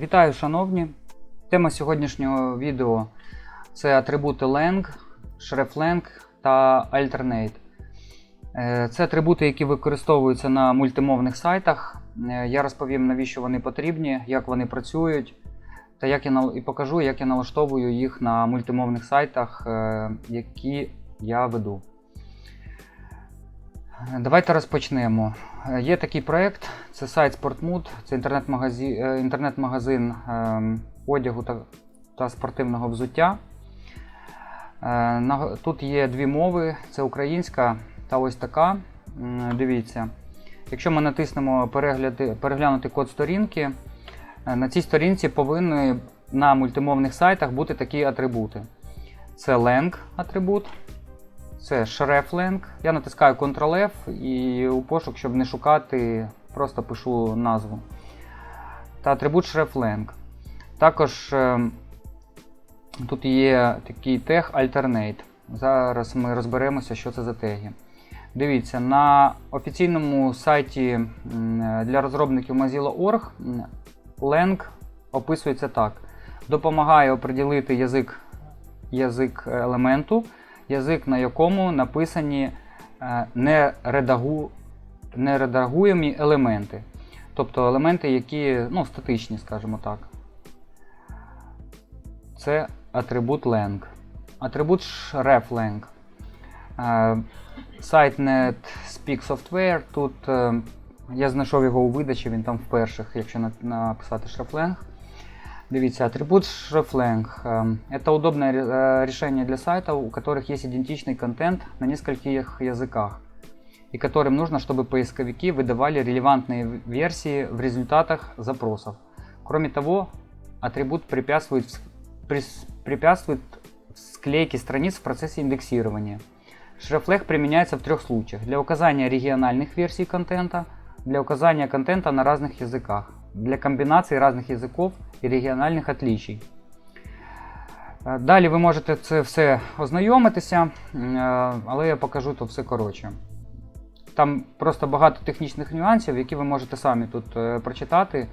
Вітаю, шановні! Тема сьогоднішнього відео це атрибути lang, shreflang та alternate. Е, Це атрибути, які використовуються на мультимовних сайтах. Е, Я розповім, навіщо вони потрібні, як вони працюють, та як я і покажу, як я налаштовую їх на мультимовних сайтах, е, які я веду. Е, Давайте розпочнемо. Е, Є такий проект, це сайт Sportmood, це інтернет-магазин, інтернет-магазин е, одягу та, спортивного взуття. Е, Тут є дві мови: це українська та ось така. Дивіться. Якщо ми натиснемо переглянути код сторінки, е, на цій сторінці повинні на мультимовних сайтах бути такі атрибути. Це lang атрибут, це shreflang. Я натискаю Ctrl-F і у пошук, щоб не шукати, просто пишу назву. Та атрибут shreflang. Також е, тут є такий тег alternate. Зараз ми розберемося, що це за теги. Дивіться, на офіційному сайті для розробників Mozilla.org lang описується так: допомагає оприділити язик, язик елементу, язик, на якому написані е, нередагу, нередагуємі елементи. Тобто елементи, які ну, статичні, скажімо так. Це атрибут lang. Атрибут shreflang. Сайт NetSpeak Software. Тут е, я знайшов його у видачі, він там в перших, якщо написати shreflang. Дивіться, атрибут shreflang. Э, Это удобное э, решение для сайтов, у которых есть идентичный контент на нескольких языках, и которым нужно, чтобы поисковики выдавали релевантные в- версии в результатах запросов. Кроме того, атрибут препятствует, вс- прис- препятствует склейке страниц в процессе индексирования. Шрефлег применяется в трех случаях. Для указания региональных версий контента, для указания контента на разных языках, для комбінацій разных язиків і регіональних отличий. Е, Далі ви можете це все ознайомитися, е, але я покажу то все коротше. Там просто багато технічних нюансів, які ви можете самі тут е, прочитати,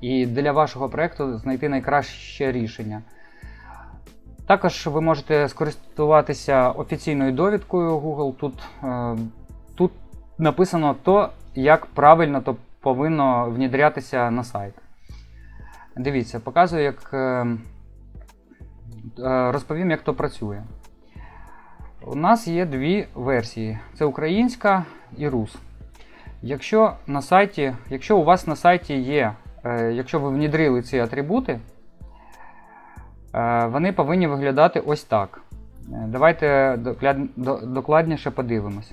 і для вашого проєкту знайти найкраще рішення. Також ви можете скористуватися офіційною довідкою Google. Тут, тут написано то, як правильно то повинно внідрятися на сайт. Дивіться, показую, як е, е, розповім, як то працює. У нас є дві версії: це українська і рус. Якщо на сайті, якщо у вас на сайті є, е, якщо ви внідрили ці атрибути, вони повинні виглядати ось так. Давайте докладніше подивимось,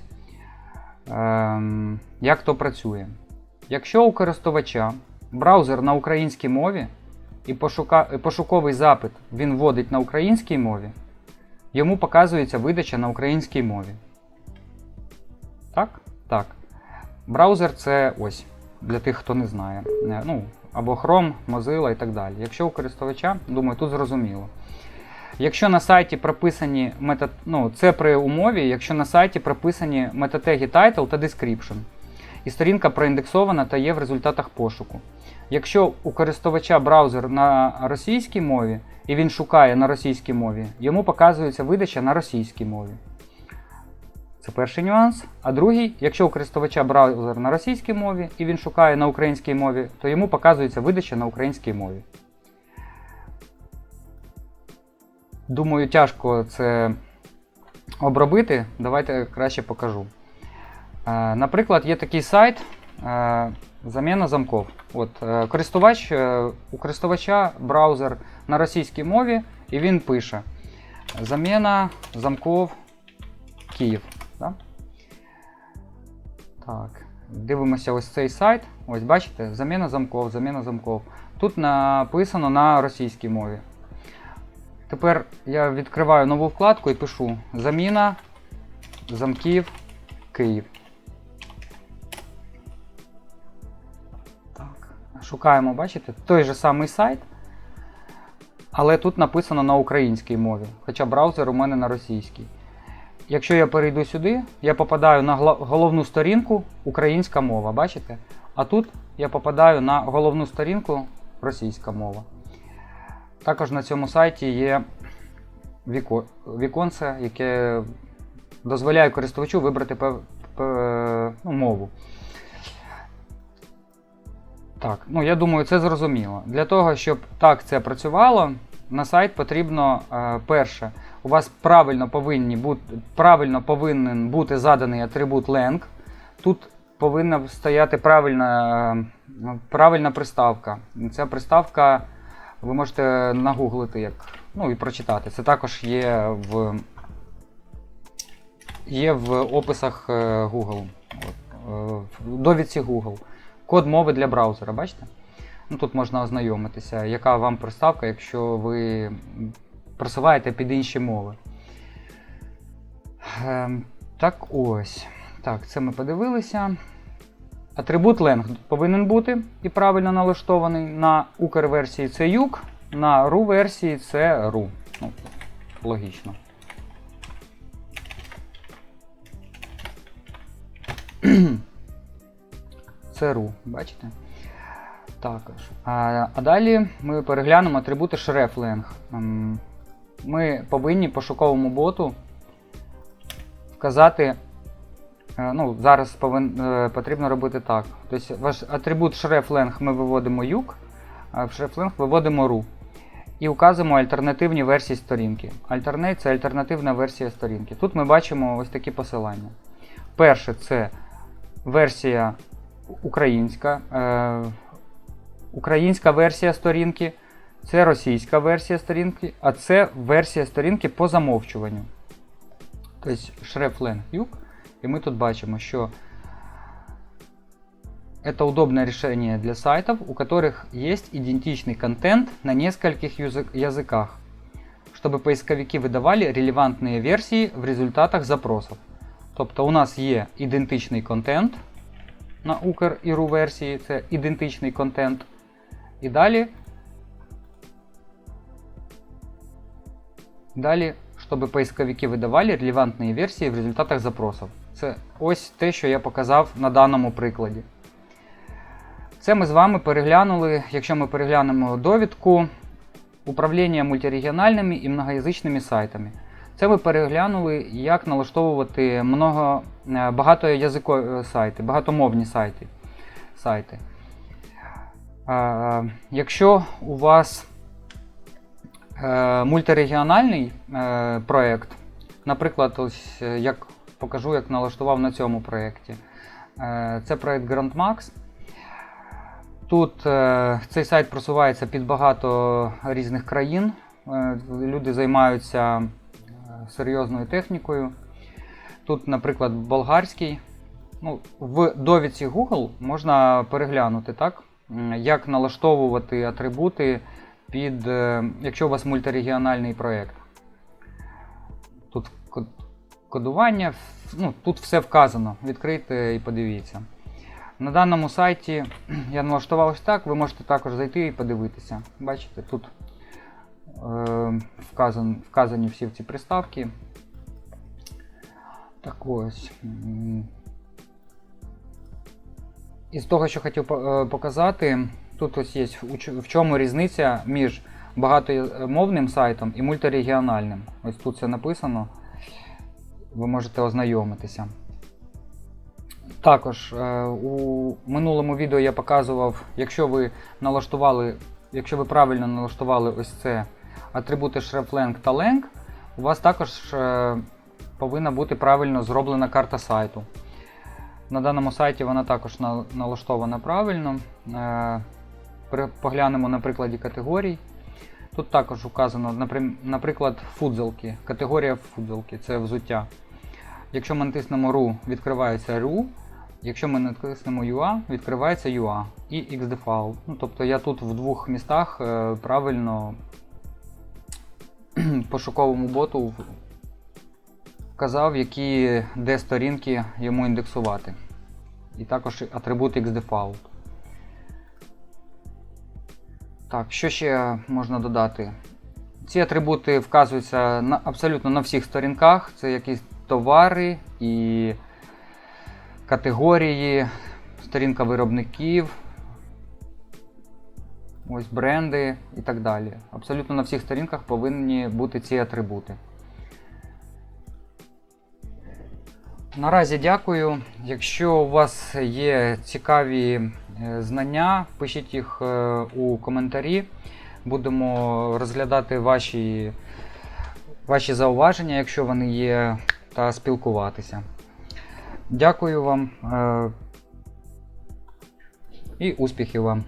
ем, як то працює. Якщо у користувача браузер на українській мові і пошука... пошуковий запит він вводить на українській мові, йому показується видача на українській мові. Так? Так. Браузер це ось для тих, хто не знає. Е, Ну, або Chrome, Mozilla і так далі. Якщо у користувача, думаю, тут зрозуміло. Якщо на сайті прописані мета... ну, це при умові, якщо на сайті прописані метатеги title та description, і сторінка проіндексована та є в результатах пошуку. Якщо у користувача браузер на російській мові і він шукає на російській мові, йому показується видача на російській мові. Це перший нюанс. А другий, якщо у користувача браузер на російській мові і він шукає на українській мові, то йому показується видача на українській мові. Думаю, тяжко це обробити. Давайте краще покажу. Е, Наприклад, є такий сайт е, заміна замков. От, е, користувач, е, у користувача браузер на російській мові, і він пише заміна замков Київ. Да? Так. Дивимося ось цей сайт. Ось бачите, заміна замков, заміна замков. Тут написано на російській мові. Тепер я відкриваю нову вкладку і пишу заміна замків Київ. Шукаємо, бачите, той же самий сайт. Але тут написано на українській мові, хоча браузер у мене на російській. Якщо я перейду сюди, я попадаю на головну сторінку українська мова, бачите? А тут я попадаю на головну сторінку російська мова. Також на цьому сайті є віко, віконце, яке дозволяє користувачу вибрати пев, пев- ну, мову. Так, ну я думаю, це зрозуміло. Для того, щоб так це працювало, на сайт потрібно е, перше. У вас правильно повинні бути, правильно повинен бути заданий атрибут lang. Тут повинна стояти правильна, е, правильна приставка. Ця приставка ви можете нагуглити як, ну, і прочитати. Це також є в, є в описах е, Google. Е, В довідці Google. Код мови для браузера, бачите? Ну, тут можна ознайомитися, яка вам приставка, якщо ви просуваєте під інші мови. Ем, так ось. Так, це ми подивилися. Атрибут lang повинен бути і правильно налаштований. На Укр версії це юк, на RU версії це RU. Ну, логічно. Це RU, бачите? Також. А, а далі ми переглянемо атрибути shreflang. Ем, Ми повинні пошуковому боту вказати. е, Ну, зараз повин, е, потрібно робити так. Тобто ваш атрибут shreflang ми виводимо юк, а в shreflang виводимо ru. І указуємо альтернативні версії сторінки. Alternate це альтернативна версія сторінки. Тут ми бачимо ось такі посилання. Перше це версія українська. Е, українська версія сторінки, це російська версія сторінки, а це версія сторінки по замовчуванню. Тобто shreflang юг. І ми тут бачимо, що это удобное решение для сайтов, у которых есть идентичный контент на нескольких язык- языках, чтобы поисковики видавали релевантные версії в результатах запросів. Тобто у нас є ідентичний контент на Укр і RU версії, це ідентичний контент. І далі. Далі, щоб поисковики видавали релевантні версії в результатах запросів. Це ось те, що я показав на даному прикладі. Це ми з вами переглянули, якщо ми переглянемо довідку управління мультирегіональними і многоязичними сайтами. Це ми переглянули, як налаштовувати много, е, багатоязикові сайти, багатомовні сайти. сайти. Е, Якщо у вас е, мультирегіональний е, проєкт, наприклад, ось е, як покажу, як налаштував на цьому проєкті. Е, Це проєкт GrandMax. Тут е, цей сайт просувається під багато різних країн. Е, люди займаються е, серйозною технікою. Тут, наприклад, болгарський. Ну, в довідці Google можна переглянути, так? як налаштовувати атрибути під, е, якщо у вас мультирегіональний проєкт. Тут кодування, ну, тут все вказано. Відкрийте і подивіться. На даному сайті я налаштував ось так, ви можете також зайти і подивитися. Бачите, тут вказан, вказані всі ці приставки. Так ось. Із того, що хотів е, показати, тут ось є в чому різниця між багатомовним сайтом і мультирегіональним. Ось тут це написано. Ви можете ознайомитися. Також е, у минулому відео я показував, якщо ви налаштували, якщо ви правильно налаштували ось це атрибути shreflang та lang, у вас також е, повинна бути правильно зроблена карта сайту. На даному сайті вона також на- налаштована правильно. Е, Поглянемо на прикладі категорій. Тут також указано, наприклад, фудзелки. Категорія фудзелки це взуття. Якщо ми натиснемо RU, відкривається RU. Якщо ми натиснемо UA, відкривається UA і XDefault. Ну, тобто я тут в двох містах е, правильно пошуковому боту вказав, які де сторінки йому індексувати. І також атрибут XDefault. Так, що ще можна додати? Ці атрибути вказуються на, абсолютно на всіх сторінках. Це якісь товари і категорії, сторінка виробників. Ось бренди і так далі. Абсолютно на всіх сторінках повинні бути ці атрибути. Наразі дякую. Якщо у вас є цікаві е, знання, пишіть їх е, у коментарі. Будемо розглядати ваші, ваші зауваження, якщо вони є, та спілкуватися. Дякую вам е, і успіхів вам!